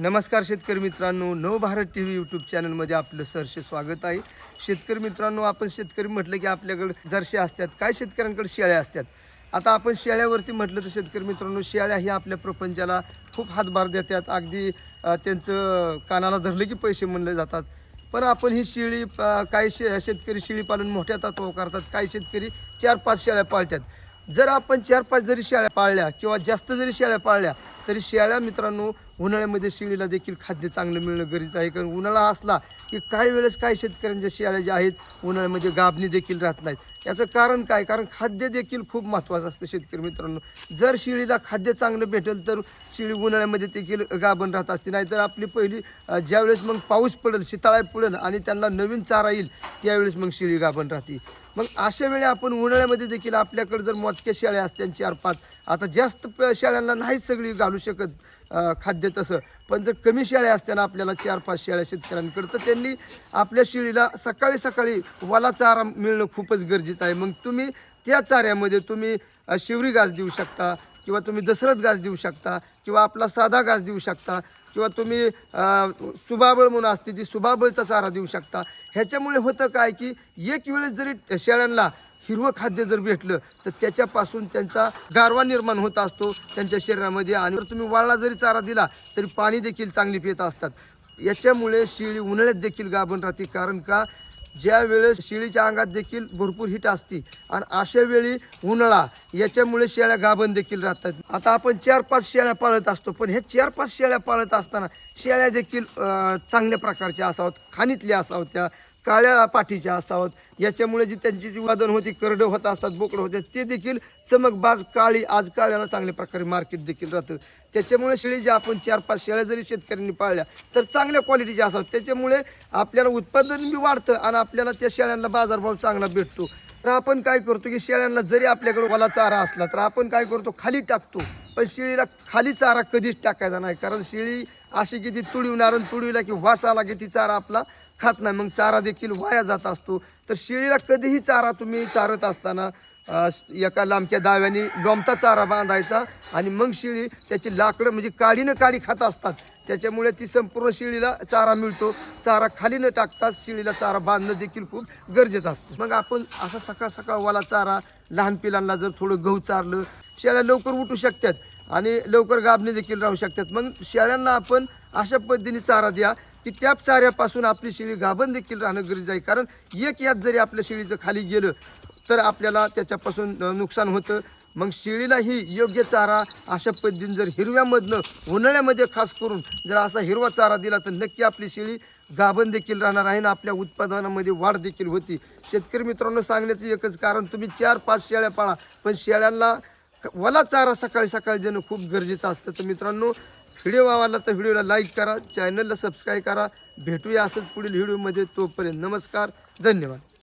नमस्कार शेतकरी मित्रांनो नवभारत टी व्ही यूट्यूब चॅनलमध्ये आपलं सरसे स्वागत आहे. शेतकरी मित्रांनो आपण शेतकरी म्हटलं की आपल्याकडे जर्शी असतात. काय शेतकऱ्यांकडे शेळ्या असतात? आता आपण शेळ्यावरती म्हटलं तर शेतकरी मित्रांनो शेळ्या ही आपल्या प्रपंचाला खूप हातभार देतात. अगदी त्यांचं कानाला धरलं की पैसे म्हणले जातात. पण आपण ही शेळी काही शे शेतकरी शेळी पालन मोठ्या तत्वावर करतात. काही शेतकरी चार पाच शेळ्या पाळतात. जर आपण चार पाच जरी शेळ्या पाळल्या किंवा जास्त जरी शेळ्या पाळल्या तरी शेळ्या मित्रांनो उन्हाळ्यामध्ये शेळीला देखील खाद्य चांगलं मिळणं गरजेचं आहे. कारण उन्हाळा असला की काही वेळेस काही शेतकऱ्यांच्या शेळ्या ज्या आहेत उन्हाळ्यामध्ये गाभणी देखील राहत नाहीत. याचं कारण काय? कारण खाद्य देखील खूप महत्त्वाचं असतं शेतकरी मित्रांनो. जर शेळीला खाद्य चांगलं भेटेल तर शेळी उन्हाळ्यामध्ये देखील गाभण राहत असते. नाहीतर आपली पहिली ज्यावेळेस मग पाऊस पडेल शिताळा पडेल आणि त्यांना नवीन चारा येईल त्यावेळेस मग शेळी गाभण राहते. मग अशा वेळी आपण उन्हाळ्यामध्ये देखील आपल्याकडे जर मोजक्या शेळ्या असत्या चार पाच आता जास्त प- शेळ्यांना नाही सगळी घालू शकत खाद्य तसं. पण जर कमी शेळ्या असताना आपल्याला चार पाच शेळ्या शेतकऱ्यांकडे तर त्यांनी आपल्या शेळीला सकाळी सकाळी वाला चारा मिळणं खूपच गरजेचं आहे. मग तुम्ही त्या चाऱ्यामध्ये तुम्ही शिवरी घास देऊ शकता किंवा तुम्ही दसरथ घास देऊ शकता किंवा आपला साधा घास देऊ शकता किंवा तुम्ही सुबाबळ म्हणून असते ती सुबाबळचा चारा देऊ शकता. ह्याच्यामुळे होतं काय की एक वेळेस जरी शेळ्यांना हिरवं खाद्य जर भेटलं तर त्याच्यापासून त्यांचा गारवा निर्माण होत असतो त्यांच्या शरीरामध्ये. आणि जर तुम्ही वाळला जरी चारा दिला तरी पाणी देखील चांगली पित असतात. याच्यामुळे शेळी उन्हाळ्यात देखील गाभण राहते. कारण का? ज्या वेळेस शेळीच्या अंगात देखील भरपूर हिट असते आणि अशा वेळी उन्हाळा याच्यामुळे शेळ्या गाभण देखील राहतात. आता आपण चार पाच शेळ्या पाळत असतो पण हे चार पाच शेळ्या पाळत असताना शेळ्या देखील चांगल्या प्रकारच्या असावत खाणीतल्या असाव्यात त्या. काळ्या पाठीच्या असावत याच्यामुळे जी त्यांची जी वादन होती करडं होत असतात बोकडं होतात ते देखील चमकबाज काळी आज काळ्याला चांगल्या प्रकारे मार्केट देखील राहतं. त्याच्यामुळे शेळी ज्या आपण चार पाच शेळ्या जरी शेतकऱ्यांनी पाळल्या तर चांगल्या क्वालिटीच्या असतात त्याच्यामुळे आपल्याला उत्पादन बी वाढतं आणि आपल्याला त्या शेळ्यांना बाजारभाव चांगला भेटतो. तर आपण काय करतो की शेळ्यांना जरी आपल्याकडे वाला चारा असला तर आपण काय करतो खाली टाकतो. पण शेळीला खाली चारा कधीच टाकायचा नाही कारण शेळी अशी की ती तुडविणार आणि तुडविला की वास आला की ती चारा आपला खात नाही मग चारा देखील वाया जात असतो. तर शेळीला कधीही चारा तुम्ही चारत असताना एका लांबक्या दाव्याने लोंबता चारा बांधायचा आणि मग शेळी त्याची लाकडं म्हणजे काळीनं काडी खात असतात. त्याच्यामुळे ती संपूर्ण शेळीला चारा मिळतो. चारा खाली न टाकता शेळीला चारा बांधणं देखील खूप गरजेचं असतं. मग आपण असा सकाळ सकाळ वाला चारा लहान पिलांना जर थोडं गहू चारलं शेळ्या लवकर उठू शकतात. आणि लवकर गाभणी देखील राहू शकतात. मग शेळ्यांना आपण अशा पद्धतीने चारा द्या की त्या चाऱ्यापासून आपली शेळी गाभण देखील राहणं गरजेचं आहे. कारण एक यात जरी आपल्या शेळीचं खाली गेलं तर आपल्याला त्याच्यापासून नुकसान होतं. मग शेळीलाही योग्य चारा अशा पद्धतीने जर हिरव्यामधनं उन्हाळ्यामध्ये खास करून जर असा हिरवा चारा दिला तर नक्की आपली शेळी गाभण देखील राहणार आहे ना आपल्या उत्पादनामध्ये वाढ देखील होती. शेतकरी मित्रांनो सांगण्याचं एकच कारण तुम्ही चार पाच शेळ्या पाळा. पण शेळ्यांना वला चारा सकाळी सकाळी देणं खूप गरजेचं असतं. तर मित्रांनो व्हिडिओ आवडला तर व्हिडिओला लाईक करा चॅनलला सबस्क्राईब करा. भेटूया असंच पुढील व्हिडिओमध्ये. तोपर्यंत नमस्कार धन्यवाद.